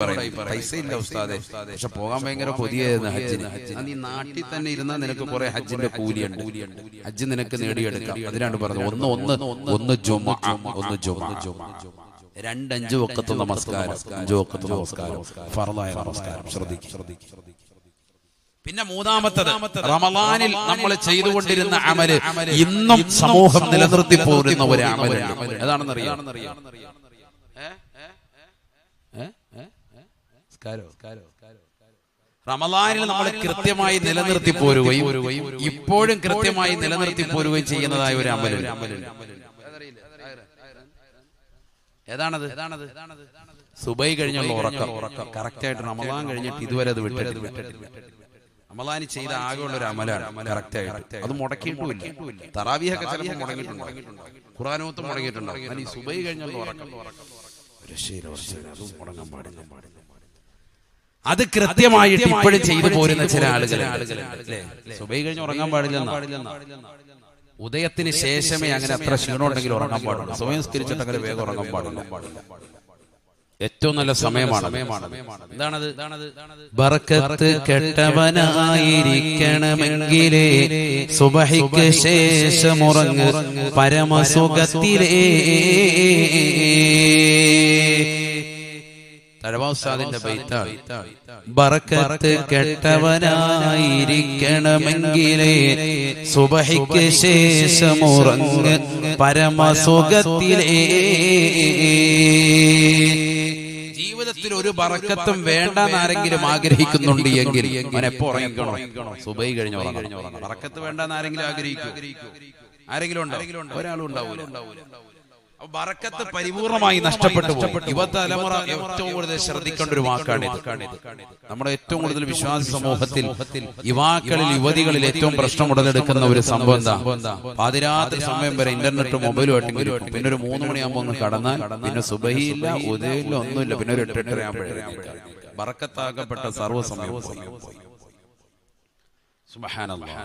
പൈസ ഇല്ല ഉസ്താദെ. പക്ഷെ പോകാൻ ഭയങ്കര കൊതിയായിരുന്നു ഹജ്ജിന്. നീ നാട്ടിൽ തന്നെ ഇരുന്നാൽ നിനക്ക് കുറെ ഹജ്ജിന്റെ കൂലിയുണ്ട്. ഹജ്ജ് നിനക്ക് നേടിയെടുക്കാം. അതിനാണ് പറഞ്ഞത്. ഒന്ന് ഒന്ന് ഒന്ന് ജുമ ഒന്ന് ജുമ രണ്ടഞ്ചു ഒക്കത്ത് നമസ്കാരം. അഞ്ച് ഒക്കത്ത് നമസ്കാരം. ഫറലായ നമസ്കാരം. ശ്രദ്ധിക്കും. പിന്നെ മൂന്നാമത്തത്. റമലാനിൽ നമ്മൾ ചെയ്തുകൊണ്ടിരുന്ന അമൽ ഇന്നും സമൂഹം നിലനിർത്തി പോരുന്ന ഒരു അമൽ ഏതാണെന്നറിയാം റമലാനിൽ നമ്മൾ കൃത്യമായി നിലനിർത്തി പോരുകയും ഇപ്പോഴും കൃത്യമായി നിലനിർത്തി പോരുകയും ചെയ്യുന്നതായ ഒരു അമലുണ്ട് ഏതാണത്? സുബൈ കഴിഞ്ഞുള്ള ഉറക്കം. കറക്റ്റ് ആയിട്ട് റമലാൻ കഴിഞ്ഞിട്ട് ഇതുവരെ അത് വിട്ടത് റമലാനി ചെയ്ത ആകെയുള്ള ഒരു അമലാണ് കറക്റ്റ് ആയിട്ട് അത് മുടക്കിയിട്ടുമില്ല. തറാവിയൊക്കെ ചിലപ്പോൾ മുടങ്ങിയിട്ടുണ്ടോ ഖുറാനോത്ത് മുടങ്ങിയിട്ടുണ്ടോ സുബൈ കഴിഞ്ഞുള്ള ഉറക്കം. ഉറക്കം. അതും മുടങ്ങാൻ പാടില്ല. അത് കൃത്യമായിട്ട് ഇപ്പോഴും ചെയ്തു പോരുന്ന ചില ആളുകൾ സുബൈ കഴിഞ്ഞ് ഉറങ്ങാൻ പാടില്ലെന്ന ഉദയത്തിന് ശേഷമേ അങ്ങനെ അത്ര ക്ഷീണമുണ്ടെങ്കിൽ ഉറങ്ങാൻ പാടില്ല. സ്വയം സ്കരിച്ചിട്ട് അങ്ങനെ വേഗം ഉറങ്ങാൻ പാടില്ല. ഏറ്റവും നല്ല സമയമാണ്. ബർക്കത്ത് കെട്ടവനായിരിക്കണമെങ്കിലേ സുബഹിക്ക് ശേഷം ഉറങ്ങ് പരമസുഖത്തിലേ. തഴവാസാദിന്റെ ബൈത്താണ് ബറക്കത്ത് കെട്ടവനായിരിക്കണമെങ്കിലേ സുബഹിക്ക് ശേഷം ഉറങ്ങ് പരമസുഖത്തിലേ. ജീവിതത്തിൽ ഒരു ബറക്കത്തും വേണ്ടെന്ന് ആരെങ്കിലും ആഗ്രഹിക്കുന്നുണ്ട് എങ്കിൽ അവൻ എപ്പോ ഉറങ്ങിക്കണോ. സുബൈ കഴിഞ്ഞു ബറക്കത്ത് വേണ്ടെന്ന് ആരെങ്കിലും ആഗ്രഹിക്കും ആരെങ്കിലും ഉണ്ടോ? ഒരാളും ഉണ്ടാവൂല. അപ്പൊ ബറക്കത്ത് പരിപൂർണമായി നഷ്ടപ്പെട്ടു. യുവതലമുറ ഏറ്റവും കൂടുതൽ ശ്രദ്ധിക്കേണ്ട ഒരു വാക്കാണ് നമ്മുടെ ഏറ്റവും കൂടുതൽ വിശ്വാസ സമൂഹത്തിൽ യുവാക്കളിൽ യുവതികളിൽ ഏറ്റവും പ്രശ്നം ഉടലെടുക്കുന്ന ഒരു സംഭവം എന്താ? പാതിരാത്രി സമയം വരെ ഇന്റർനെറ്റും മൊബൈലും ആയിട്ട് പിന്നെ ഒരു മൂന്ന് മണിയാകുമ്പോൾ ഒന്ന് കടന്നാൽ പിന്നെ സുബഹിയില്ല ഉദയില്ല ഒന്നുമില്ല. പിന്നെ ഒരു എട്ട് എട്ടര ആകുമ്പോഴേ ബറക്കത്താക്കപ്പെട്ട സർവസമയം സുബ്ഹാനല്ലാഹ്.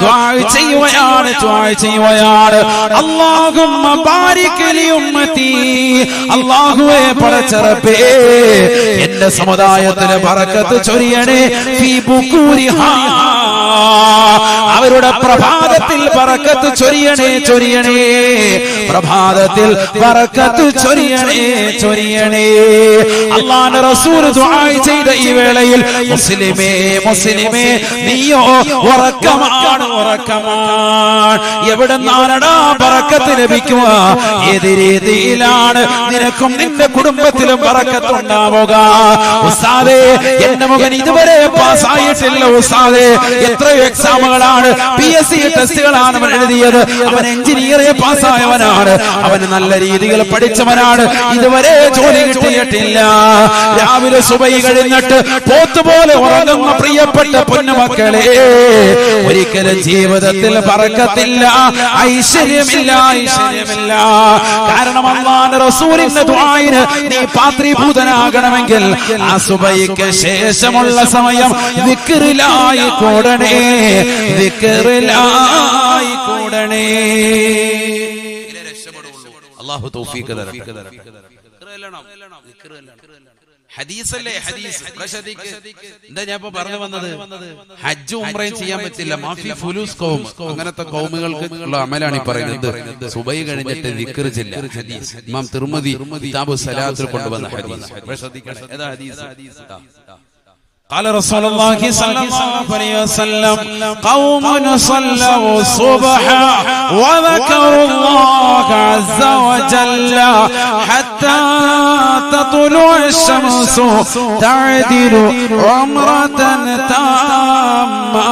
ദുആ ചെയ്യുകയാണ് ചെയ്യുകയാണ്. അല്ലാഹുമ്മ ബാരിക് ലി ഉമ്മതി അല്ലാഹുവേ പടച്ചറപ്പേ എന്റെ സമുദായത്തിന് പറക്കത്ത് ചൊരിയണേ ഫീ ബുകൂരിഹാ അവരുടെ പ്രഭാതത്തിൽ പറക്കത്ത് ചൊരിയണേ ചൊരിയണേ പ്രഭാതത്തിൽ പറക്കത്ത് ചൊരിയണേ ചൊരിയണേ. അള്ളാന്റെ റസൂൽ ദുആയി ചെയ്ത ഈ വേളയിൽ മുസ്ലിമേ മുസ്ലിമേ നീയോ ഉറക്കമാണ് ഉറക്കമാണ് എവിടെ നാനടാ പറക്കത്ത് ലഭിക്കുക? ഏത് രീതിയിലാണ് നിനക്കും നിന്റെ കുടുംബത്തിലും പറക്കത്തുണ്ടാവുക ഉസ്താദേ എന്റെ മകൻ ഇതുവരെ പാസ്സായിട്ടില്ല ഉസ്താദേ. എത്രയോ എക്സാമുകളാണ് പി എസ് സി ടെസ്റ്റുകളാണ് അവൻ എഴുതിയത്. അവൻ എഞ്ചിനീയറെ പാസ്സായവനാണ്. അവൻ നല്ല രീതിയിൽ പഠിച്ചവനാണ്. ഇതുവരെ ജോലി കിട്ടിയിട്ടില്ല. രാവിലെ സുബൈ കഴിഞ്ഞിട്ട് പോത്തുപോലെ ഉറങ്ങുന്ന പ്രിയപ്പെട്ട പൊന്നുമക്കളെ ഒരിക്കലും ജീവിതത്തിൽ പറക്കത്തില്ല. ഐശ്വര്യമില്ല ഐശ്വര്യമില്ല. കാരണം അള്ളാന്റെ റസൂലിന്റെ ദ്വായിന് നീ പാത്രീഭൂതനാകണമെങ്കിൽ ആ സുബൈക്ക് ശേഷമുള്ള സമയം വിക്കറിലായി കൂടണേ വിക്കറിലായി കൂടണേ. അള്ളാഹു തൗഫീഖ് ഹദീസല്ലേ ഹദീസ്. എന്താ ഞാൻ ഇപ്പൊ പറഞ്ഞു വന്നത്? ഹജ്ജ് ഉംറയും ചെയ്യാൻ പറ്റില്ല. മാഫി ഫുലൂസ് കോം അങ്ങനത്തെ കൗമുകൾക്ക് ഉള്ള അമലാണ് ഈ പറയുന്നത്. സുബൈ കഴിഞ്ഞിട്ട് ചെല്ല ഹദീസ്. ഇമാം തിരുമതി കിതാബു സലാത്തിൽ കൊണ്ടുവന്ന ഹദീസ്. ശ്രദ്ധിക്കണേ ഏതാ ഹദീസ്. قال رسول الله صلى الله عليه وسلم قوم صلوا الصبح وذكروا الله عز وجل حتى تطلع الشمس تعدل عمرة تامة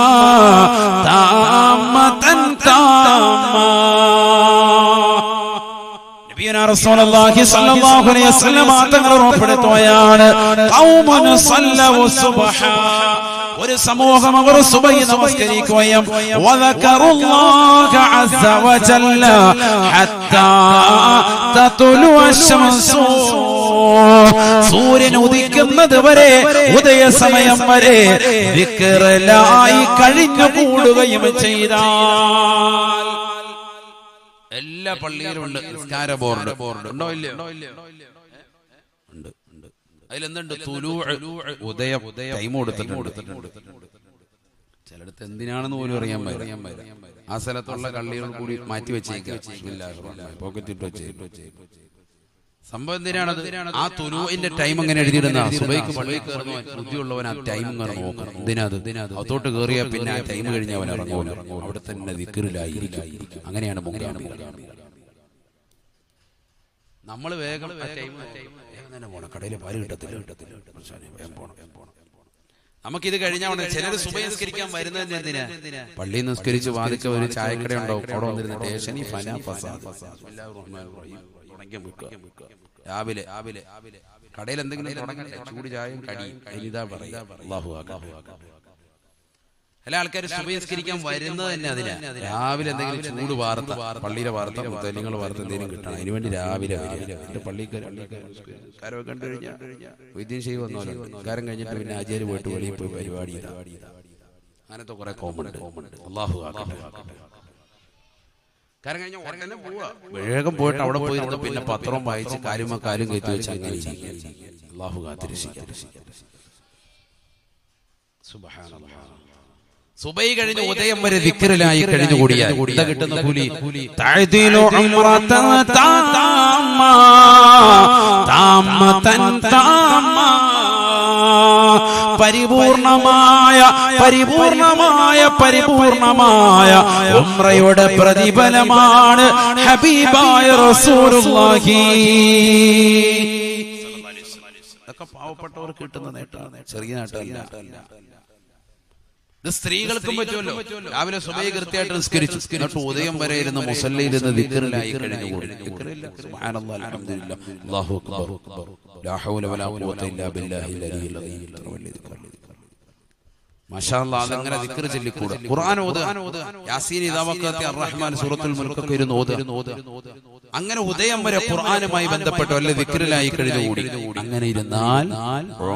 تامة تامة. ഒരു സമൂഹം അവർ സുബൈ നമസ്കരിക്കുകയും സൂര്യൻ ഉദിക്കുന്നത് വരെ ഉദയ സമയം വരെ വിക്കറലായി കഴിഞ്ഞു കൂടുകയും ചെയ്താൽ എല്ലാ പള്ളിയിലും ഉണ്ട്. നിസ്കാര ബോർഡ് ബോർഡ് ഉണ്ടോ. ഇല്ലയോ? ഉണ്ട് ഉണ്ട് അതിലെന്തുണ്ട്? തുലൂ ഉദയം ടൈം കൊടുത്തിട്ടുണ്ട്. ചിലടത്ത് എന്തിനാണെന്ന് പോലും അറിയാൻ പറ്റും ആ സ്ഥലത്തുള്ള കള്ളികൾ കൂടി മാറ്റി വെച്ചേക്കാം പോക്കറ്റ് ഇട്ട് വെച്ചേ സംഭവം എന്തിനാണത്? ആ തുലുവിന്റെ ടൈം അങ്ങനെ എഴുതിയിടുന്ന? സുബൈക്ക് പള്ളിയിൽ കയറുന്നു ബുദ്ധിയുള്ളവൻ ആ ടൈം ഇങ്ങനെ നോക്കണം എന്തിനാത്? അതോട്ട് കയറിയാൽ പിന്നെ ആ ടൈം കഴിഞ്ഞ് അവൻ ഇറങ്ങൂല അവിടെ തന്നെ വിക്കറിലായിരിക്കും അങ്ങനെയാണ് നമ്മൾ വേഗം ആ time വേഗം തന്നെ പോണം. കടയിൽ പാൽ കിട്ടത്തില്ല. കിട്ടത്തില്ല നമുക്കിത് കഴിഞ്ഞാൽ ചിലർ സുബൈ നിസ്കരിക്കാൻ വരുന്നത് എന്തിനാ? പള്ളി നിസ്കരിച്ച് വാദിച്ച ഒരു ചായക്കട ഉണ്ടാവും അവിടെ വന്നിരുന്ന ഫസാദ്. തുടങ്ങി വെക്കുക. രാവിലെ രാവിലെ കടയിൽ എന്തെങ്കിലും തുടങ്ങട്ടെ ചൂട് ചായയും കടിയും ഇതാ പറയാ. ചില ആൾക്കാർ സുബഹിസ്കരിക്കാൻ വരുന്നത് തന്നെ അതിനാ. രാവിലെ എന്തെങ്കിലും ചൂട് വാർത്ത പള്ളിയിലെ വാർത്ത മുത്തലിങ്ങൾ വാർത്ത എന്തെങ്കിലും കിട്ടണം അതിനുവേണ്ടി രാവിലെ പള്ളിക്കാരൊക്കെ കണ്ടു കഴിഞ്ഞാൽ വൈദ്യം ചെയ്ത് വന്നോലോ കാരം കഴിഞ്ഞിട്ട് പിന്നെ ആചാര്യ പോയിട്ട് വെളിയിൽ പോയി പരിപാടി. അങ്ങനത്തെ കുറെ കോമുണ്ട് അള്ളാഹു ആക്കട്ടെ. കാരം കഴിഞ്ഞ ഉടനെ പോവാ വേഗം പോയിട്ട് അവിടെ പോയി പിന്നെ പത്രം വായിച്ച് കാര്യം കാര്യം കയറ്റി വെച്ച് അങ്ങനെ സുബൈ കഴിഞ്ഞ ഉദയം വരെ ദിക്കറിലായി കഴിഞ്ഞുകൂടിയാൽ ഇവിടെ കിട്ടുന്ന കൂലി താമ തൻ താമ പരിപൂർണമായ പരിപൂർണമായ പരിപൂർണമായ ഉംറയുടെ പ്രതിഫലമാണ് ഹബീബായ റസൂലുള്ളാഹി. ഇതൊക്കെ പാവപ്പെട്ടവർ കിട്ടുന്ന നേട്ടമാണ്. ചെറിയ നേട്ടമല്ല. ഇത് സ്ത്രീകൾക്കും പറ്റുമല്ലോ. രാവിലെ സുബൈ കൃത്യമായിട്ട് നിസ്കരിച്ചു. എന്നിട്ട് ഉദയം വരെ ഇരുന്ന് മുസല്ലയിൽ നിന്ന് ദിക്കറിലായി കഴിഞ്ഞുകൂടി. ലാ ഹൗല വലാ ഖുവത ഇല്ലാ ബില്ലാഹിൽ അലിയിൽ അദീം. ഇത്ര വലിയ അല്ലാഹ്, അതങ്ങനെ ദിക്ർ ചൊല്ലിക്കൂടെ. ഖുർആൻ ഓതുക. യാസീൻ ഇദാ വഖഅത്തി അർറഹ്മാൻ സൂറത്തുൽ മുൽക്കൊക്കെ ഇരുന്ന് ഓതുക. അങ്ങനെ ഉദയം വരെ ഖുർആനുമായി ബന്ധപ്പെട്ട് വല്ല ദിക്റിലായി കഴിഞ്ഞുകൂടി അങ്ങനെ ഇരുന്നാൽ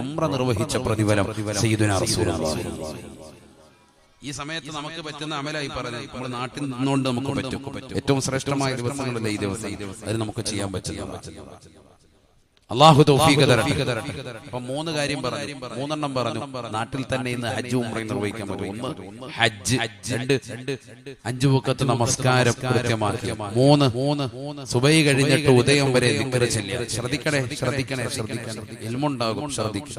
ഉംറ നിർവഹിച്ച പ്രതിഫലം സയ്യിദുനാ റസൂലുള്ളാഹി. ഈ സമയത്ത് നമുക്ക് പറ്റുന്ന അമലായി പറഞ്ഞത് നമ്മൾ നാട്ടിൽ നിന്നുകൊണ്ട് നമുക്ക് പറ്റും. ഏറ്റവും ശ്രേഷ്ഠമായ ദിവസങ്ങളിലെ ഈ ദിവസം അത് നമുക്ക് ചെയ്യാൻ പറ്റുന്ന അള്ളാഹു തൗഫീഖ് തരട്ടെ. അപ്പൊ മൂന്ന് കാര്യം പറഞ്ഞു. മൂന്നെണ്ണം പറഞ്ഞു. നാട്ടിൽ തന്നെ ഇന്ന് ഹജ്ജ് ഉംറയും നിർവഹിക്കാൻ പറ്റും. ഒന്ന് ഹജ്ജ് രണ്ട് അഞ്ചു പൊക്കത്ത് നമസ്കാരം കൃത്യമാക്കി. മൂന്ന് മൂന്ന് സുബൈ കഴിഞ്ഞിട്ട് ഉദയം വരെ ദിക്റ് ചെല്ലുക. ശ്രദ്ധിക്കണേ ശ്രദ്ധിക്കണേ ശ്രദ്ധിക്കണേ. എൽമുണ്ടാകും ശ്രദ്ധിക്കും.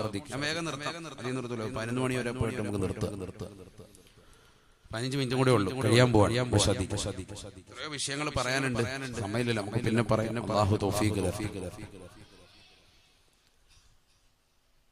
വേഗം നിർത്തൂല. പതിനൊന്ന് മണി വരെ പോയിട്ട് നമുക്ക് നിർത്തുക. നിർത്തുക പതിനഞ്ച് മിനിറ്റും കൂടെ ഉള്ളൂ. കഴിയാൻ പോവാൻ വിഷയങ്ങൾ പറയാനുണ്ട്. സമയമില്ല നമുക്ക് പിന്നെ പറയാൻ അള്ളാഹു തൗഫീഖ് തരട്ടെ. നാലാമത്തെ ഇവിടെ ശ്രദ്ധിക്കണേ നബിയന റസൂലുള്ളാഹി സ്വല്ലല്ലാഹു അലൈഹി വസല്ലം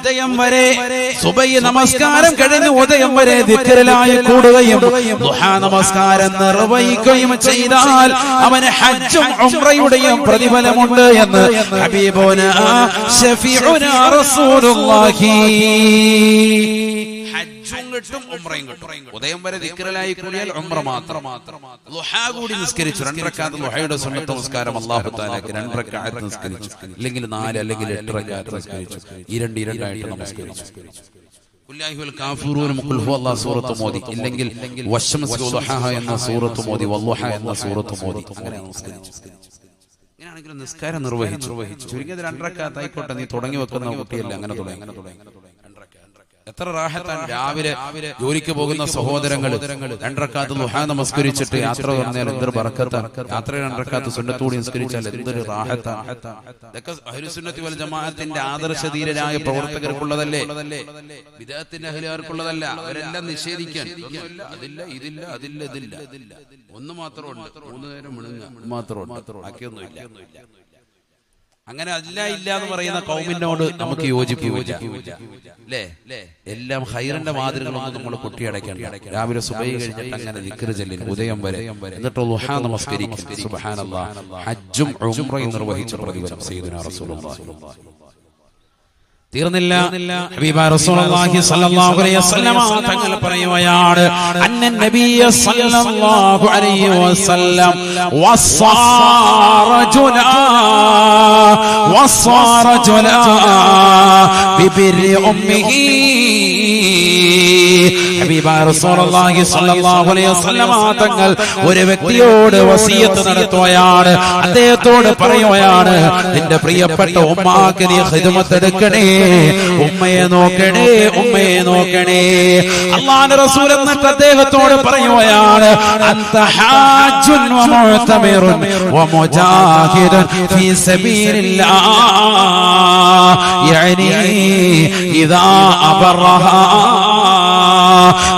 ഉദയം വരെ സുബൈ നമസ്കാരം കഴിഞ്ഞ് ഉദയം വരെ ദിക്റിലായി കൂടുകയും ദുഹാ നമസ്കാരം നിർവഹിക്കുകയും ചെയ്താൽ അവന് ഹജ്ജും ഉംറയുടെയും പ്രതിഫലമുണ്ട് എന്ന് ഹബീബോന ഷഫീഉന റസൂലുള്ളാഹി. കിട്ടും ഉമ്രയും കിട്ടും. ഉദയം വരെ ദിക്റലായി കൂടിയാൽ ഉംറ മാത്രം. ലുഹാ കൂടി നിസ്കരിച്ചു രണ്ടരക്കാത്ത ലുഹയുടെ സുന്നത്ത് നമസ്കാരം അല്ലാഹു താലാക്ക് രണ്ടരക്കാത്ത് നിസ്കരിച്ചു. അല്ലെങ്കിൽ നാല് അല്ലെങ്കിൽ എട്ട് റക്കാത്ത് നിസ്കരിച്ചു. ഈ രണ്ട് ഈ രണ്ടായിട്ട് നമസ്കരിച്ചു ഇല്ലെങ്കിൽ എന്ന സൂറത്ത് മോദി. വല്ലുഹ എന്ന സൂറത്ത് മോദി. അങ്ങനെ നമസ്കരിച്ചു നിസ്കാരം നിർവഹിച്ചു. ചുരുങ്ങിയത് രണ്ടരക്കാത്തായിക്കോട്ടെ നീ തുടങ്ങി വെക്കുന്ന കുട്ടിയല്ല അങ്ങനെ തുടങ്ങി. അങ്ങനെ തുടങ്ങി. എത്ര റാഹത്താണ് രാവിലെ ജോലിക്ക് പോകുന്ന സഹോദരങ്ങൾ രണ്ടരക്കാത്ത് ദുഹാ നമസ്കരിച്ചിട്ട് യാത്ര പറഞ്ഞാൽ എന്തൊരു ബറക്കത്താണ് യാത്ര രണ്ടരക്കാത്ത് സുന്നത്തൂടി നമസ്കരിച്ചാൽ എന്തൊരു റാഹത്താണ് ഇതൊക്കെ അഹ്ലുസുന്നത്തി വൽ ജമാഅത്തിന്റെ ആദർശധീരരായ പ്രവർത്തകർക്കുള്ളതല്ലേ? വിദേഹത്തിന്റെ അഹിലാർക്കുള്ളതല്ല അവരെല്ലാം നിഷേധിക്കാൻ. അതില്ല ഇതില്ല അതില്ല ഇതില്ല. ഒന്ന് മാത്രമുണ്ട് മൂന്ന് നേരം മിണുങ്ങ മാത്രമുണ്ട് ബാക്കിയൊന്നുമില്ല. അങ്ങനെ അല്ല ഇല്ല എന്ന് പറയുന്ന കൗമിനോട് നമുക്ക് യോജിപ്പില്ല അല്ലേ എല്ലാം ഹൈറിന്റെ മാതൃകളൊന്നും നമ്മൾ പൊട്ടിയടയ്ക്കണ്ട രാവിലെ സുബൈ കഴിഞ്ഞിട്ട് അങ്ങനെ ദിക്ർ ചെല്ലും ഉദയം വരെ. എന്നിട്ട് ലുഹാ നമസ്കരിക്കും. ഹജ്ജും ഉംറയും നിർവഹിച്ച പ്രതിഫലം സയ്യിദുനാ റസൂലുള്ളാഹി. തീർന്നില്ല. ഹബീബ റസൂലുള്ളാഹി സ്വല്ലല്ലാഹു അലൈഹി വസല്ലമ തങ്ങൾ പറയുകയാണ് അന്ന നബിയ സ്വല്ലല്ലാഹു അലൈഹി വസല്ലം റസൂലുള്ളാഹി സ്വല്ലല്ലാഹു അലൈഹി വസല്ലമ തങ്ങൾ ഒരു വ്യക്തിയോട് വസിയത്ത് നടത്തുകയാണ്. അദ്ദേഹത്തോട് പറയുകയാണ് നിന്റെ പ്രിയപ്പെട്ട ഉമ്മാക്ക് നീ ഖിദ്മത്ത് എടുക്കണേ ഉമ്മയെ നോക്കണേ ഉമ്മയെ നോക്കണേ. അള്ളാന്റെ റസൂൽ എന്നിട്ട് അദ്ദേഹത്തോട് പറയുകയാണ് അന്തഹാജുൻ വമുഅ്തമിറുൻ വമുജാഹിദുൻ ഫീ സബീലില്ലാഹ് يعني ഇദാ അബറഹാ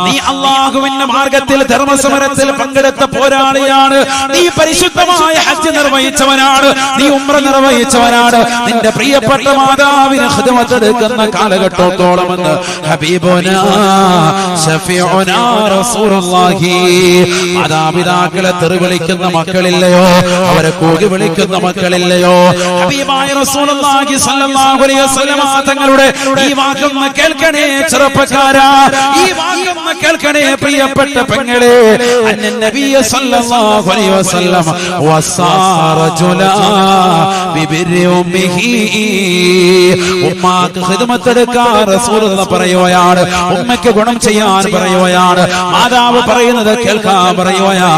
നീ അള്ളാഹുവിന്റെ മാർഗത്തിൽ ധർമ്മസമരത്തിൽ പങ്കെടുത്ത പോരാളിയാണ്. നീ പരിശുദ്ധമായ ഹജ്ജ് നിർവഹിച്ചവനാണ്. നീ ഉമ്ര നിർവഹിച്ചവനാണ്. നിന്റെ പ്രിയപ്പെട്ട മാതാവിന് ഹൃദമത്തെടുക്കുന്ന കാലഘട്ടത്തോളമെന്ന് മാതാപിതാക്കളെ തെറി വിളിക്കുന്ന മക്കളില്ലയോ? അവരെ കൂകി വിളിക്കുന്ന മക്കളില്ലയോ? ഹബീബായ റസൂലുള്ളാഹി സ്വല്ലല്ലാഹു അലൈഹി വസല്ലമ തങ്ങളുടെ ഈ വാക്കൊന്ന് കേൾക്കണേ ചെറുപ്പക്കാരാ. ഈ വാക്കൊന്ന് കേൾക്കണേ പ്രിയപ്പെട്ട പെങ്ങളെ. അന്ന നബിയ സല്ലല്ലാഹു അലൈഹി വസല്ലം വസാറജുല ബിബിരി ഉമ്മിഹി. ഉമ്മാക്ക് ഖിദ്മത്ത് എടുക്കാൻ റസൂലുള്ള പറയുകയാണ്. ഉമ്മയ്ക്ക് ഗുണം ചെയ്യാൻ പറയുകയാണ്. മാതാവ് പറയുന്നത് കേൾക്കാൻ പറയുകയാ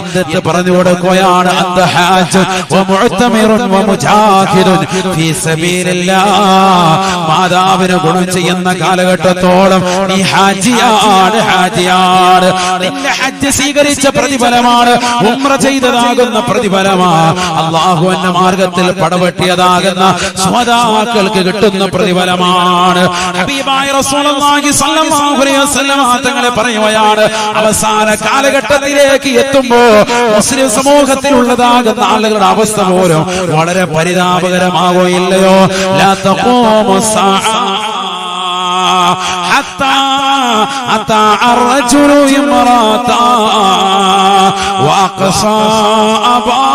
എന്തെന്ന് പറഞ്ഞു കൊടുക്കുകയാണ്? അന്ത ഹാജ് വ മുഅ്തമിറുൻ വ സബീലില്ലാഹ് മാതാവിന് ഗുണം ചെയ്യുന്ന കാലഘട്ടത്തോളം നീ ഹാജിയാണ് ഹാജിയാണ്. നിന്റെ ഹജ്ജ് സ്വീകരിച്ച പ്രതിഫലമാണ് ഉംറ ചെയ്തതാകുന്ന പ്രതിഫലമാണ് അള്ളാഹു എന്ന മാർഗത്തിൽ പടവെട്ടിയതാകുന്ന സ്വതാക്കൾക്ക് കിട്ടുന്ന പ്രതിഫലമാണ് ഹബീബായ റസൂലുള്ളാഹി സ്വല്ലല്ലാഹു അലൈഹി വസല്ലം തങ്ങളെ പറയുകയാണ് അവസാന കാലഘട്ടത്തിലേക്ക് എത്തുമ്പോ മുസ്ലിം സമൂഹത്തിലുള്ളതാകുന്ന ആളുകളുടെ അവസ്ഥ പോലും വളരെ പരിതാപകരമാകുകയില്ലയോ ലാ തഖൂമു الساعة حتى أتى الرجل امرأة وأقصى أبا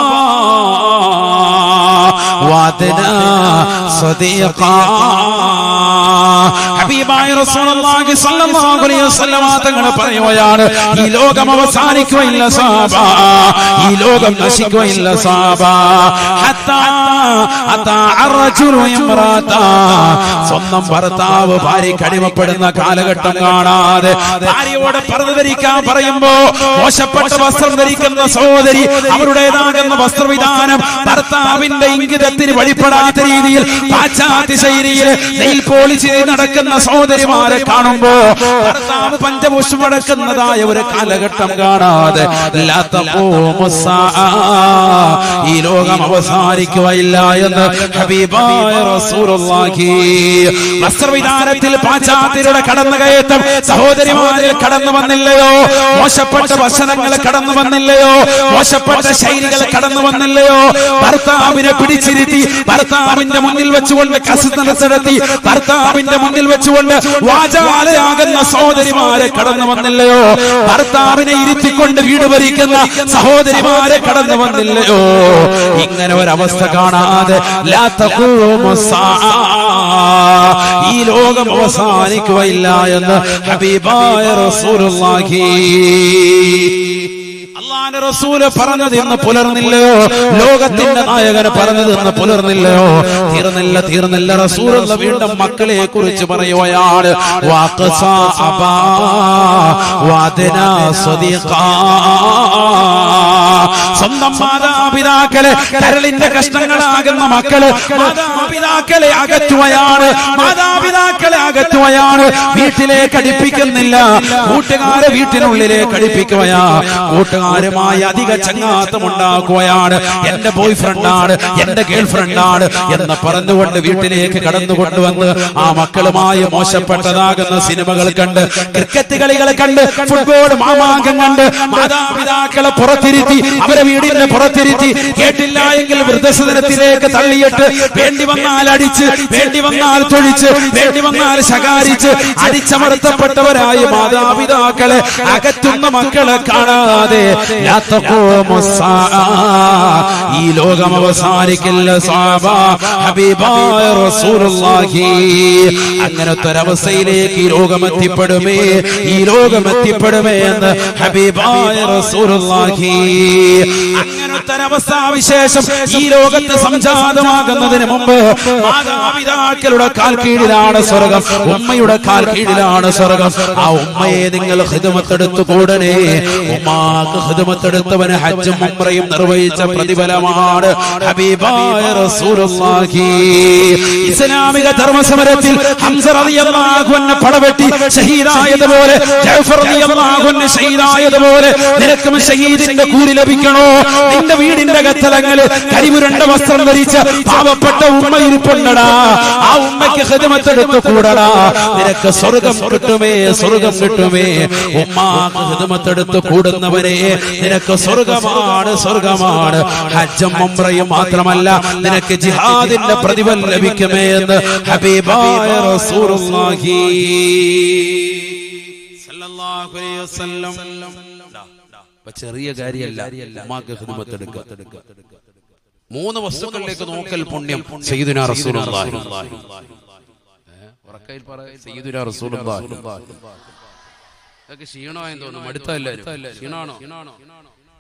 وادنا صديقا ഹബീബായ റസൂലുള്ളാഹി സ്വല്ലല്ലാഹു അലൈഹി വസല്ലമ തങ്ങൾ പറയുകയാണ് ഈ ലോകം അവസാനിക്കുകയില്ല സാബ ഈ ലോകം നശിക്കുകയില്ല സാബ ഹത്താ അതാ അർജുലു ഇംറാത സ്വന്തം ഭർത്താവ് ഭാര്യയ്ക്ക് അടിമപ്പെടുന്ന കാലഘട്ടം കാണാതെ ഭാര്യയോട് പറഞ്ഞു ധരിക്കാൻ പറയുമ്പോ മോശപ്പെട്ട വസ്ത്രം ധരിക്കുന്ന സഹോദരി അവരുടേതാകുന്ന വസ്ത്രവിധാനം ഭർത്താവിന്റെ ഇംഗിതത്തിന് വഴിപ്പെടാത്ത രീതിയിൽ പാശ്ചാത്യ ശൈലിയിൽ നെയിൽ പോളിച്ച് നടക്കുന്ന സഹോദരിമാരെ കാണുമ്പോ ഭർത്താവ് പഞ്ചപുഷ്പം അടക്കുന്നതായ ഒരു കാലഘട്ടം കാണാതെ. ഈ ലോകം അവസാനിക്കുകയില്ല എന്ന് ഹബീബായ റസൂലുള്ളാഹി വസ്ത്രവിധാനത്തിൽ പാശ്ചാത്യരുടെ കടന്നുകയറ്റം സഹോദരിമാരിൽ കടന്നു വന്നില്ലയോ? മോശപ്പെട്ട വസനങ്ങൾ കടന്നു വന്നില്ലയോ? മോശപ്പെട്ട ശൈലികൾ കടന്നു വന്നില്ലയോ? ഭർത്താവിനെ പിടിച്ചിരുത്തി ഭർത്താവിന്റെ മുന്നിൽ വെച്ചുകൊണ്ട് കസിത്ത് നടത്തി ഭർത്താവിന്റെ മുന്നിൽ വെച്ചുകൊണ്ട് വാചാലയാകുന്ന സഹോദരിമാരെ കടന്നു വന്നില്ലയോ? ഭർത്താവിനെ ഇരുത്തിക്കൊണ്ട് വീട് ഭരിക്കുന്ന സഹോദരിമാരെ കടന്നു വന്നില്ലയോ? ഇങ്ങനെ ഒരവസ്ഥ കാണാതെ ലാ തഖൂമു സ്സാഅ. ഈ ലോകം അവസാനിക്കുകയില്ല എന്ന് ഹബീബായ റസൂലുള്ളാഹി. അള്ളാന്റെ റസൂൽ പറഞ്ഞത് ഇന്ന് പുലർന്നില്ലയോ? ലോകത്തിന്റെ നായകന് പറഞ്ഞത് ഇന്ന് പുലർന്നില്ലയോ? തീർന്നില്ല തീർന്നില്ല. റസൂലുള്ള വീണ്ടും മക്കളെ കുറിച്ച് പറയുകയാണ്. സ്വന്തം മാതാപിതാക്കളെ കരളിന്റെ കഷ്ടങ്ങളാകുന്ന മക്കൾ മാതാപിതാക്കളെ അകറ്റുകയാണ് മാതാപിതാക്കളെ അകറ്റുകയാണ് വീട്ടിലേക്ക് അടിപ്പിക്കുന്നില്ല. കൂട്ടുകാരെ വീട്ടിനുള്ളിലേക്ക് അടുപ്പിക്കുകയാ കൂട്ടുകാരുമായി അധിക ചങ്ങാത്തം ഉണ്ടാക്കുകയാണ് എന്റെ ബോയ് ഫ്രണ്ടാണ് എന്റെ ഗേൾ ഫ്രണ്ടാണ് എന്ന് പറഞ്ഞുകൊണ്ട് വീട്ടിലേക്ക് കടന്നു കൊണ്ടുവന്ന് ആ മക്കളുമായി മോശപ്പെട്ടതാകുന്ന സിനിമകൾ കണ്ട് ക്രിക്കറ്റ് കളികൾ കണ്ട് ഫുട്ബോൾ മാമാങ്കം കണ്ട് മാതാപിതാക്കളെ പുറത്തിരുത്തി അവരെ വീടിന്റെ പുറത്തിരുത്തി കേട്ടില്ല എങ്കിൽ വൃദ്ധസദനത്തിലേക്ക് തള്ളിയിട്ട് വേണ്ടി വന്നാൽ അടിച്ച് വേണ്ടി വന്നാൽ തൊഴിച്ച് വേണ്ടി വന്നാൽ ശകാരിച്ച് അടിച്ചമർത്തപ്പെട്ടവരായ മാതാപിതാക്കളെ അകറ്റുന്ന മക്കളെ കാണാതെ. ഈ ലോകം അവസാനിക്കില്ല അങ്ങനത്തെ ഒരവസ്ഥയിലേക്ക് ഈ ലോകം എത്തിപ്പെടുമേ. ഈ ലോകം എത്തിപ്പെടുമേ എന്ന് ഹബീബായ റസൂലുള്ളാഹി. അവസ്ഥാവിശേഷം ഈ ലോകത്ത് സംജാതമാകുന്നതിന് മുമ്പ് മാതാപിതാക്കളുടെ കാൽ കീഴിലാണ് സ്വർഗം. ഉമ്മയുടെ കാൽ കീഴിലാണ് സ്വർഗം. ആ ഉമ്മയെ നിങ്ങൾ ഹിതമത്തെടുത്തു കൂടനെ ഉമ്മാക്ക് ഹിതമത്തെടുത്തവന് ഹജ്ജും ഉംറയും നിർവഹിച്ച പ്രതിഫലമാണ്. ഹബീബായ റസൂലുള്ളാഹി. ഇസ്ലാമിക ധർമ്മസമരത്തിൽ ഹംസ റളിയല്ലാഹു അൻഹു പടവെട്ടി ഷഹീദായതുപോലെ ജഅഫർ റളിയല്ലാഹു അൻഹു ഷഹീദായതുപോലെ നിനക്കും ഷഹീദിന്റെ കൂലി ലഭിക്കണോ? നിന്റെ വീടിന്റെ കത്തലങ്ങളിൽ കരിമുരണ്ട വസ്ത്രം ധരിച്ച പാവപ്പെട്ട ഉമ്മ ഇരിപ്പുണ്ടടാ. ആ ഉമ്മയ്ക്ക് ഹിതമത്തെടുത്ത് കൂടടാ. നിനക്ക് സ്വർഗം കിട്ടുമേ സ്വർഗം കിട്ടുമേ. ഉമ്മാക്ക് ഹിതമത്തെടുത്ത് കൂടുന്നവരെ നിനക്ക് സ്വർഗമാണ് സ്വർഗമാണ്. ഹജ്ജും ഉംറയും മാത്രമല്ല നിനക്ക് ജിഹാദിന്റെ പ്രതിഫലം ലഭിക്കുമേ എന്ന് ഹബീബായ റസൂലുള്ളാഹി സല്ലല്ലാഹു അലൈഹി വസല്ലം. ചെറിയ കാര്യമല്ല ഉമ്മാക്ക് ഹിദ്മത്തെടുക്കുക മൂന്ന് വസ്തുക്കളിലേക്ക് നോക്കൽ പുണ്യം സയ്യിദുനാ റസൂലുള്ളാഹി. ഉറക്കയിൽ പറ സയ്യിദുനാ റസൂലുള്ളാഹി. ഇതൊക്കെ ക്ഷീണമായെന്ന് തോന്നുന്നു. മടുത്തല്ല ക്ഷീണാണോ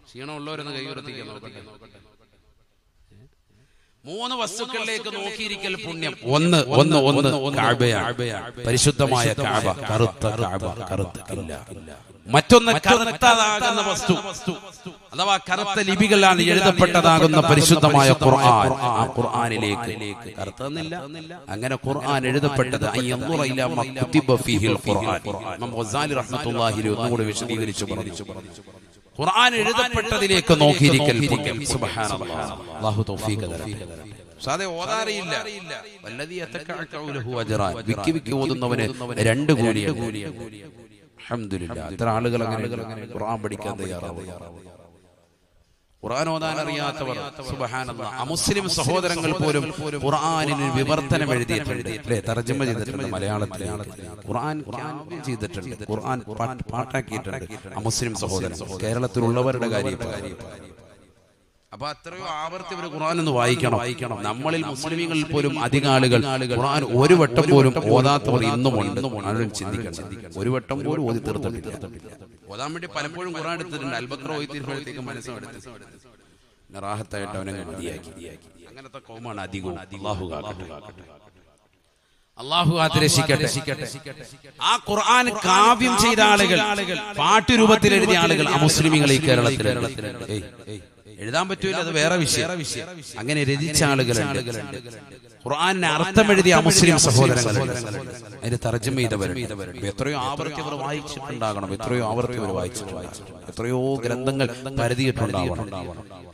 ക്ഷീണം ഉള്ളവരെന്ന് കൈ ഉയർത്തിക്കാൻ നോക്കട്ടെ. മൂന്ന് വസ്തുക്കളിലേക്ക് നോക്കിയിരിക്കൽ പുണ്യം. ഒന്ന് ഒന്ന് ഒന്ന് പരിശുദ്ധമായ കാബ. കറുത്ത കാബ. കറുത്ത കില്ല മറ്റൊന്ന് കറുത്തതാകുന്ന വസ്തു. അഥവാ കറുത്ത ലിപികളാണ് എഴുതപ്പെട്ടതാകുന്ന പരിശുദ്ധമായ ഖുർആൻ. ആ ഖുർആനിലേക്ക്. കറുത്തെന്നില്ല അങ്ങനെ ഖുർആൻ എഴുതപ്പെട്ടത് ഒന്നുകൂടി വിശദീകരിച്ചു പറഞ്ഞു. ഖുർആൻ എഴുതപ്പെട്ടതിലേക്ക് നോക്കിയിരിക്കൽ അല്ലാഹു തൗഫീഖ് തരട്ടെ സാധേ ഓതാറിയില്ല. വിക്കി വിക്കി ഓതുന്നവന് രണ്ട് കൂലിയാണ്. അത്ര ആളുകൾ അങ്ങനെ ഖുർആൻ പഠിക്കാൻ തയ്യാറാവുക ഖുർആൻ ഓതാൻ അറിയാത്തവർ സുബ്ഹാനല്ലാഹ് അമുസ്ലിം സഹോദരങ്ങൾ പോലും ഖുർആനിന് വിവർത്തനം എഴുതിയിട്ടുണ്ട്. അല്ലേ? തർജമ ചെയ്തിട്ടുണ്ട് മലയാളത്തിൽ ഖുർആൻ കാവ്യം ചെയ്തിട്ടുണ്ട്. ഖുർആൻ പാട്ടാക്കിയിട്ടുണ്ട്. അമുസ്ലിം സഹോദരൻ. കേരളത്തിലുള്ളവരുടെ കാര്യം അപ്പൊ അത്രയോ ആവർത്തി ഒരു ഖുർആൻ ഒന്ന് വായിക്കണം. വായിക്കണം. നമ്മളിൽ മുസ്ലിമീങ്ങളിൽ പോലും അധിക ആളുകൾ ഖുർആൻ ഒരു വട്ടം പോലും ഓതാത്തവർ ഇന്നും ഉണ്ട്. ചിന്തിക്കണം ഒരു വട്ടം പോലും ഓതി തീർത്തിട്ടില്ല ഓതാൻ വേണ്ടി പലപ്പോഴും ഖുർആൻ എടുത്തിട്ടുണ്ട്. അൽബക്ര ഓതി തീർപ്പോഴത്തേക്ക് മനസ്സെടുത്ത് പിന്നെ റാഹത്തായിട്ട് അവനെ മതിയാക്കി. അങ്ങനത്തെ കോമാണ് അധികവും അള്ളാഹു അള്ളാഹു കാത്തിരക്ഷിക്കട്ടെ ആ ഖുർആൻ കാവ്യം ചെയ്ത ആളുകൾ പാട്ടുരൂപത്തിൽ എഴുതിയ ആളുകൾ ആ മുസ്ലിമികളെ ഈ കേരളത്തിൽ എഴുതാൻ പറ്റൂല അത് വേറെ വിഷയം. അങ്ങനെ രചിച്ച ആളുകളുണ്ട്. ഖുർആനെ അർത്ഥം എഴുതിയ മുസ്ലിം സഹോദരങ്ങൾ അതിന്റെ തർജമ ചെയ്തവരുണ്ട് എത്രയോ ആവർത്തി അവർ വായിച്ചിട്ടുണ്ടാകണം. എത്രയോ ആവർത്തി അവർ വായിച്ചിട്ടുണ്ടാകണം. എത്രയോ ഗ്രന്ഥങ്ങൾ പരതിയിട്ടുണ്ടാവണം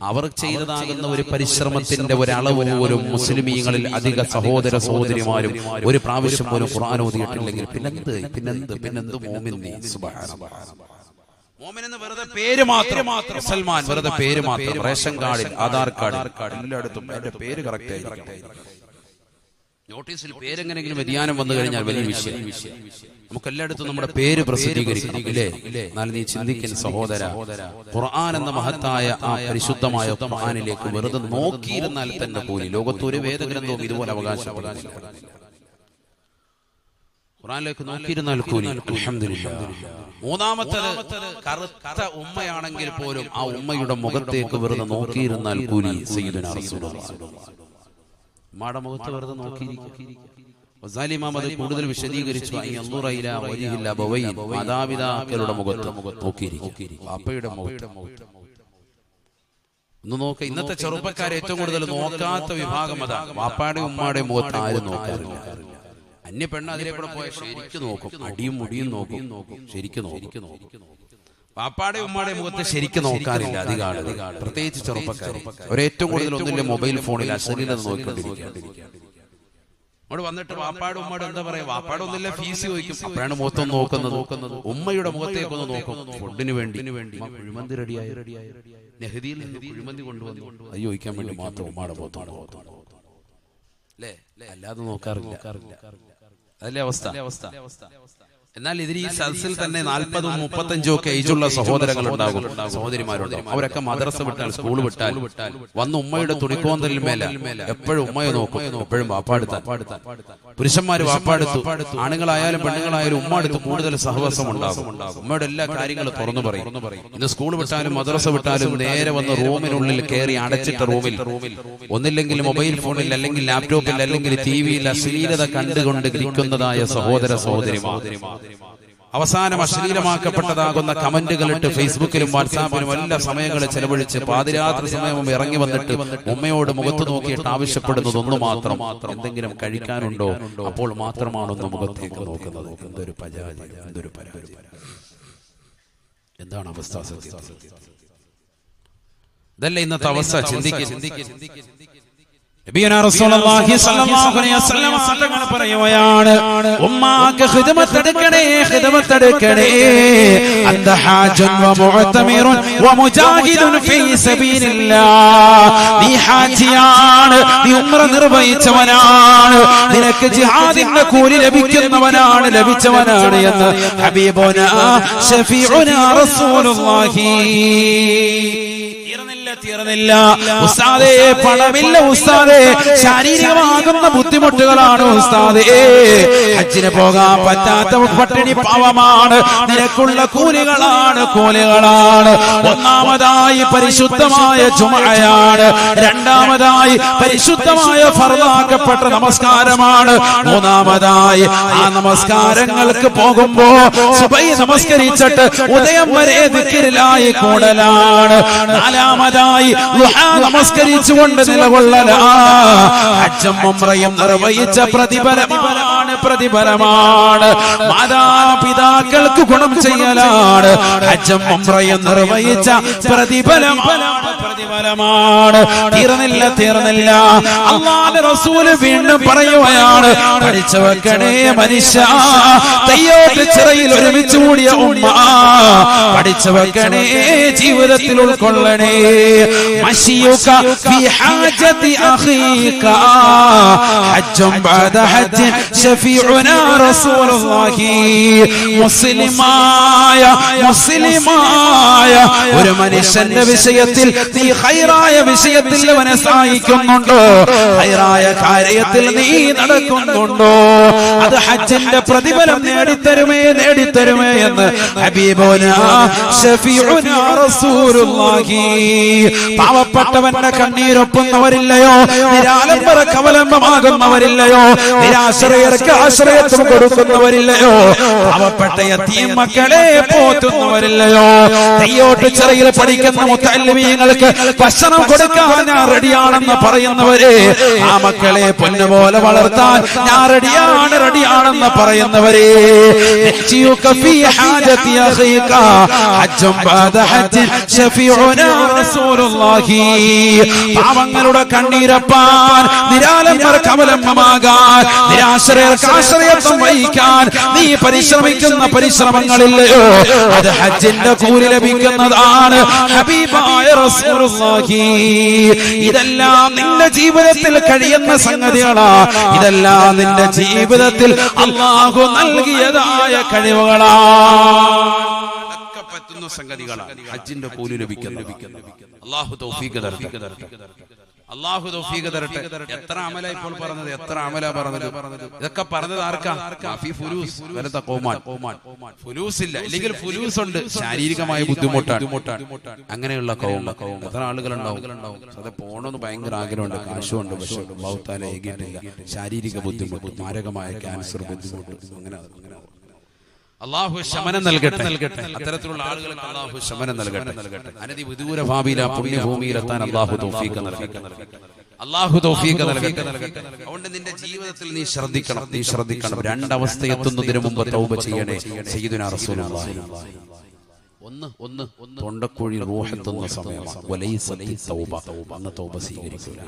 അവർ ചെയ്തതാകുന്ന ഒരു പരിശ്രമത്തിന്റെ ഒരളവ് പോലും മുസ്ലിമീങ്ങളിൽ അധിക സഹോദര സഹോദരിമാരും ഒരു പ്രാവശ്യം പോലും ഖുർആൻ ഓതിയിട്ടില്ലെങ്കിൽ പിന്നെന്ത്? പിന്നെന്ത്? പിന്നെന്ത്? മോമിന്നി സുബ്ഹാനല്ലാഹ്. മോമിൻ എന്ന് വെറുതെ പേര് മാത്രം. മുസൽമാൻ വെറുതെ പേര് മാത്രം. റേഷൻ കാർഡിൽ ആധാർ കാർഡിൽ. എല്ലായിടത്തും എന്റെ പേര് കറക്റ്റ് ആയി നോട്ടീസിൽ പേരെങ്ങനെങ്കിലും വ്യതിയാനം വന്നു കഴിഞ്ഞാൽ വലിയ വിഷയം. നമുക്ക് എല്ലായിടത്തും നമ്മുടെ പേര് പ്രസിദ്ധീകരിക്കണം. ഇല്ലേ? എന്നാൽ നീ ചിന്തിക്കുന്ന സഹോദര. ഖുർആൻ എന്ന മഹത്തായ ആ പരിശുദ്ധമായ ഖുർആനിലേക്ക് വെറുതെ നോക്കിയിരുന്നാൽ തന്നെ പോലും ലോകത്ത് ഒരു വേദഗ്രന്ഥവും ഇതുപോലെ അവകാശപ്പെടാനില്ല ഖുറാനിലേക്ക് നോക്കിയിരുന്നാൽ കൂലി. അൽഹംദുലില്ലാഹ് മൂന്നാമത്തത് കറുത്ത ഉമ്മയാണെങ്കിൽ പോലും ആ ഉമ്മയുടെ മുഖത്തേക്ക് വെറുതെ നോക്കിയിരുന്നാൽ കൂലി സയ്യിദുനാ റസൂലുള്ളാഹി ഉമ്മയുടെ മുഖത്ത് വെറുതെ നോക്കിയിരിക്കും അത് കൂടുതൽ വിശദീകരിച്ചു. മാതാപിതാക്കളുടെ മുഖത്ത് നോക്കിയിരിക്കും അപ്പയുടെ മുഖത്ത് ഒന്ന് നോക്ക. ഇന്നത്തെ ചെറുപ്പക്കാരെ ഏറ്റവും കൂടുതൽ നോക്കാത്ത വിഭാഗം അതാ. വാപ്പാടെ ഉമ്മാടെ മുഖത്ത് ആരും നോക്കാറില്ല. അന്യ പെണ്ണ് അതിലെ കൂടെ പോയ ശരിക്കും നോക്കും. അടിയും മുടിയും നോക്കും. ശരിക്കും നോക്കും. പാപ്പാടെ ഉമ്മാടെ മുഖത്ത് ശരിക്കും നോക്കാറില്ല. അധികം ആളുകൾ പ്രത്യേകിച്ച് ചെറുപ്പക്കാർ അവരേറ്റവും കൂടുതൽ ഒന്നിന്റെ മൊബൈൽ ഫോണിൽ അശ്ലീലത നോക്കിക്കൊണ്ടിരിക്കുകയാണ്. അവിടെ വന്നിട്ട് വാപ്പാട് ഉമ്മയുടെ എന്താ പറയാ? വാപ്പാട് ഒന്നില്ല ഫീസ് ചോദിക്കും. അപ്പോഴാണ് മുഖത്തൊന്ന് നോക്കുന്നത്. നോക്കുന്നത് ഉമ്മയുടെ മുഖത്തേക്ക് ഒന്ന് നോക്കും. ഫുഡിന് വേണ്ടി. ഉമ്മ കുഴിമന്തി റെഡിയായി. നെഹദിയിൽ കുഴിമന്തി കൊണ്ടുവന്നു. അത് ചോദിക്കാൻ വേണ്ടി മാത്രം ഉമ്മയുടെ മുഖത്താണ് അല്ലാതെ നോക്കാറില്ല. അതല്ലേ അവസ്ഥ അവസ്ഥ എന്നാൽ ഇതിൽ ഈ സദസ്സിൽ തന്നെ നാൽപ്പതും മുപ്പത്തഞ്ചും ഒക്കെ ഏജുള്ള സഹോദരങ്ങൾ ഉണ്ടാകും സഹോദരിമാരുണ്ടാകും അവരൊക്കെ മദ്രസ വിട്ടാൽ സ്കൂൾ വിട്ടാൽ വന്ന് ഉമ്മയുടെ തുണിക്കോന്തലിൽ മേലെ എപ്പോഴും ഉമ്മയെ നോക്കും. എപ്പോഴും വാപ്പാടുത്ത പുരുഷന്മാർ വാപ്പാടുത്തു ആണുങ്ങളായാലും പെണ്ണുങ്ങളായാലും ഉമ്മ അടുത്ത് കൂടുതൽ സഹവാസം ഉണ്ടാകും. ഉമ്മയുടെ എല്ലാ കാര്യങ്ങളും തുറന്നു പറയും. ഇന്ന് സ്കൂൾ വിട്ടാലും മദ്രസ വിട്ടാലും നേരെ വന്ന് റൂമിനുള്ളിൽ കയറി അടച്ചിട്ട റൂമിൽ ഒന്നില്ലെങ്കിൽ മൊബൈൽ ഫോണിൽ അല്ലെങ്കിൽ ലാപ്ടോപ്പിൽ അല്ലെങ്കിൽ ടി വിയിൽ അശ്ലീലത കണ്ടുകൊണ്ട് ഇരിക്കുന്നതായ സഹോദര സഹോദരിമാർ അവസാനം അശ്ലീലമാക്കപ്പെട്ടതാകുന്ന കമന്റുകൾ ഇട്ട് ഫേസ്ബുക്കിലും വാട്സാപ്പിലും എല്ലാ സമയങ്ങളെ ചെലവഴിച്ച് പാതിരാത്രി സമയവും ഇറങ്ങി വന്നിട്ട് ഉമ്മയോട് മുഖത്ത് നോക്കിയിട്ട് ആവശ്യപ്പെടുന്നത് ഒന്ന് മാത്രം. എന്തെങ്കിലും കഴിക്കാനുണ്ടോ? അപ്പോൾ മാത്രമാണ് ഒന്ന് മുഖത്തേക്ക് നോക്കുന്നത്. എന്തൊരു പരാതി എന്തൊരു പരാതി. എന്താണ് അവസ്ഥ ഇതല്ല ഇന്നത്തെ അവസ്ഥ? ചിന്തിക്കുക ചിന്തിക്കുക റസൂലുള്ളാഹി സ്വല്ലല്ലാഹു അലൈഹി വസല്ലം തങ്ങൾ പറയുകയാണ് ഉമ്മാക്ക് ഖിദ്മത്ത് എടുക്കണേ അന്ത ഹാജുൻ വ മുഅ്തമിറുൻ വ മുജാഹിദുൻ ഫീ സബീലില്ലാഹ്. നീ ഹാജിയാണ് നീ ഉംറ നിർവഹിച്ചവനാണ്. നിനക്ക് ജിഹാദിന്റെ കൂലി ലഭിക്കുന്നവനാണ് ലഭിച്ചവനാണ് എന്ന് ഹബീബുനാ ഷഫീഉനാ റസൂലുള്ളാഹി. തീർന്നില്ല തീർന്നില്ല. ഉസ്താദേ പണമില്ല ഉസ്താദേ. ശാരീരികമാകുന്ന ബുദ്ധിമുട്ടുകളാണ് ഉസ്താദേ. ഹജ്ജിന് പോകാൻ പറ്റാത്ത പട്ടിണി പാവമാണ്. നിനക്കുള്ള കൂലികളാണ് കൂലികളാണ്. ഒന്നാമതായി പരിശുദ്ധമായ ചുമയാണ് രണ്ടാമതായി പരിശുദ്ധമായ ഫർദാക്കപ്പെട്ട നമസ്കാരമാണ്. മൂന്നാമതായി ആ നമസ്കാരങ്ങൾക്ക് പോകുമ്പോ സുബൈ നമസ്കരിച്ചിട്ട് ഉദയം വരെ ദിക്കിരിലായി കൂടലാണ്. നാലാമതായി ദുഹാ നമസ്കരിച്ചുകൊണ്ട് നിലകൊള്ളലാ. നിർവഹിച്ച പ്രതിഫലമാണ് പ്രതിഫലമാണ്. മാതാപിതാക്കൾക്ക് ഗുണം ചെയ്യലാണ്. ഉംറയും നിർവഹിച്ച പ്രതിഫലം പ്രതിഫലമാണ്. തീർന്നില്ല തീർന്നില്ല. അള്ളാന്റെ റസൂൽ വീണ്ടും പറയുകയാണ് പഠിച്ചു വെക്കണേ മനുഷ്യ തയ്യോട്ട് ചിറയിൽ ഒരുമിച്ച് കൂടിയ ഉമ്മ പഠിച്ചു വെക്കണേ ജീവിതത്തിൽ ഉൾക്കൊള്ളണേ മഷിയുക ഫി ഹാജതി അഖീക ഹജ്ജും ബഅദ ഹജ്ജ് ഷഫീഉനാ റസൂലുള്ളാഹി മുസ്ലിമായ മുസ്ലിമായ ഒരു മനുഷ്യന്റെ വിഷയത്തിൽ നീ ഹൈറായ വിഷയത്തിൽ അവനെ സഹായിക്കുന്നുണ്ടോ? ഹൈറായ കാര്യത്തിൽ നീ നടക്കുന്നുണ്ടോ? അത് ഹജ്ജിന്റെ പ്രതിഫലം നേടിത്തരുമേ നേടിത്തരുമേ എന്ന് ഹബീബുന ഷഫീഉനാ റസൂലുള്ളാഹി. പാവപ്പെട്ടവന്റെ കണ്ണീരൊപ്പുന്നവരില്ലയോ? നിരാലംബര കവലംബമാകുന്നവരില്ലയോ? നിരാശ്രയർക്ക് ആശ്രയത്വം കൊടുക്കുന്നവരില്ലയോ? പാവപ്പെട്ട യത്തീം മക്കളെ പോറ്റുന്നവരില്ലയോ? തയ്യോട്ട് ചെറിയിൽ പഠിക്കുന്ന മുത്തല്ലവീങ്ങൾക്ക് ഭക്ഷണം കൊടുക്കാൻ ഞാൻ റെഡിയാണെന്ന് പറയുന്നവരെ ആ മക്കളെ പൊന്നുപോലെ വളർത്താൻ ഞാൻ റെഡിയാണ് റെഡിയാണെന്ന് പറയുന്നവരെ. ഹാജത്തി ഹജ്ജും ബാദ ഹജ്ജ് ഷഫീഉനാ പാവങ്ങളുടെ കണ്ണീരപ്പാൻ നിരാലംബർ കമലമ്മമാകാൻ നിരാശ്രയർക്ക് ആശ്രയത്വം വഹിക്കാൻ നീ പരിശ്രമിക്കുന്ന പരിശ്രമങ്ങളില്ലയോ? അത് ഹജ്ജിന്റെ കൂലി ലഭിക്കുന്നതാണ്. ഹബീബായ ഇതെല്ലാം നിന്റെ ജീവിതത്തിൽ കഴിയുന്ന സംഗതികളാ. ഇതെല്ലാം നിന്റെ ജീവിതത്തിൽ അള്ളാഹു നൽകിയതായ കഴിവുകളാ. പറ്റുന്ന സംഗതികളാണ്. ഹജ്ജിന്റെ കൂലി ലഭിക്കുന്നു അള്ളാഹു തൗഫീഖ് തരട്ടെ. അള്ളാഹു തൗഫീഖ് തരട്ടെ. എത്ര അമല ഇപ്പോൾ പറഞ്ഞത്? എത്ര അമല പറഞ്ഞത്? ഇതൊക്കെ പറഞ്ഞത് ആർക്കാ? മാഫി ഫുലൂസ്. വലത്ത കോമാൻ. ഫുലൂസ് ഇല്ല അല്ലെങ്കിൽ ഫുലൂസ് ഉണ്ട്. ശാരീരികമായ ബുദ്ധിമുട്ടാണ്. അങ്ങനെയുള്ള കൗമ എത്ര ആളുകളുണ്ടാവും? അത് പോണമെന്ന് ഭയങ്കര ആഗ്രഹമുണ്ട്. കാശുണ്ട് പക്ഷെ ബൗത്താല ഏകിയിട്ടില്ല. ശാരീരിക ബുദ്ധിമുട്ട് മാരകമായ ക്യാൻസർ ബുദ്ധിമുട്ട്. അങ്ങനെ അങ്ങനെ അള്ളാഹു ശമനം നൽകട്ടെ. നൽകട്ടെ. അത്തരത്തിലുള്ള ആളുകൾക്ക് അള്ളാഹു ശമനം നൽകട്ടെ. നൽകട്ടെ. അനധി വിദൂര ഭാവിയില പുണ്യഭൂമിയിലെത്താൻ അള്ളാഹു തൗഫീഖ് നൽകട്ടെ. അള്ളാഹു തൗഫീഖ് നൽകട്ടെ. നൽകട്ടെ. അതുകൊണ്ട് നിന്റെ ജീവിതത്തിൽ നീ ശ്രദ്ധിക്കണം. നീ ശ്രദ്ധിക്കണം. രണ്ടവസ്ഥ എത്തുന്നതിന് മുമ്പ് തൗബ ചെയ്യണേ സയ്യിദുനാ റസൂലുള്ളാഹി. ഒന്ന് ഒന്ന് ഒന്ന് തൊണ്ടക്കുഴി റൂഹെത്തുന്ന സമയമാണ്. അന്ന് തൗബ സ്വീകരിക്കൂല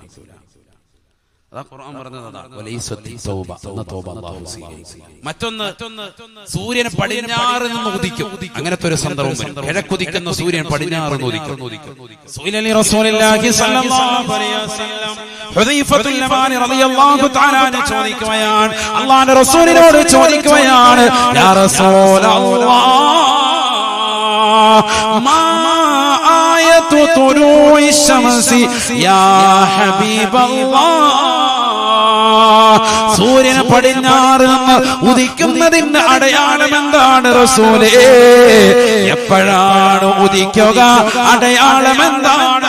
അതാ ഖുർആൻ പറഞ്ഞത് അതാ. വലൈസത്തി തൗബ എന്ന തൗബ അല്ലാഹു സ്വീകരിക്കും. മറ്റൊന്ന് സൂര്യൻ പടിഞ്ഞാറ് നിന്ന് ഉദിക്കും അങ്ങനത്തെ ഒരു സന്ദർഭം വരും. കിഴക്കുദിക്കുന്ന സൂര്യൻ പടിഞ്ഞാറ് നിന്ന് ഉദിക്കും سئل لرسول الله صلى الله عليه وسلم ഹുദൈഫത്തുൽ യമാനി റളിയല്ലാഹു തആല അൻഹു ചോദിക്കുകയാണ് അല്ലാഹുവിന്റെ റസൂലിനോട് ചോദിക്കുകയാണ് യാ റസൂലല്ലാഹ് മാ ആയത്തു തുലൂഇ ശംസി യാ ഹബീബല്ലാഹ് സൂര്യന് പടിഞ്ഞാറ് നിന്ന് ഉദിക്കുന്നതിന്റെ അടയാളം എന്താണ് റസൂലേ? എപ്പോഴാണ് ഉദിക്കുക? അടയാളം എന്താണ്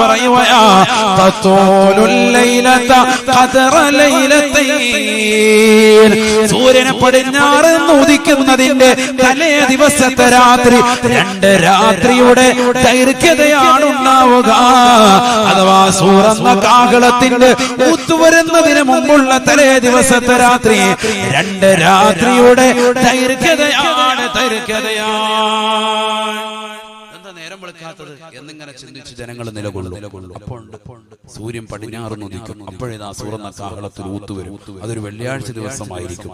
പറയുകയാണ് ലൈലത ലൈലതൈൻ. സൂര്യനെ പടിഞ്ഞാറ് ഉദിക്കുന്നതിന്റെ തലേ ദിവസത്തെ രാത്രി രണ്ട് രാത്രിയുടെ ദൈർഘ്യതയാണ് ഉണ്ടാവുക. അഥവാ സൂറന്ന കാകളത്തിന്റെ ഊത്തുവരുന്നതിന് മുമ്പുള്ള തലേ ദിവസത്തെ രാത്രി രണ്ട് രാത്രിയുടെ ദൈർഘ്യതയാണ് ദൈർഘ്യതയാണ്. ജനങ്ങൾ നിലകൊള്ളും. അപ്പോൾ. സൂര്യൻ പടിഞ്ഞാറ് ഉദിക്കും അപ്പോഴേതാ സൂറന്ന കാഹളത്തിൽ ഊത്തുവരും. അതൊരു വെള്ളിയാഴ്ച ദിവസമായിരിക്കും.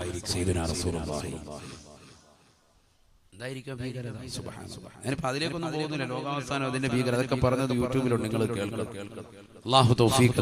എന്തായിരിക്കും ഭീകരത? ലോകാവസാനം അതിന്റെ ഭീകരത. അതൊക്കെ പറഞ്ഞത് യൂട്യൂബിലുണ്ട്. നിങ്ങൾ കേൾക്കും തൗഫീഖ്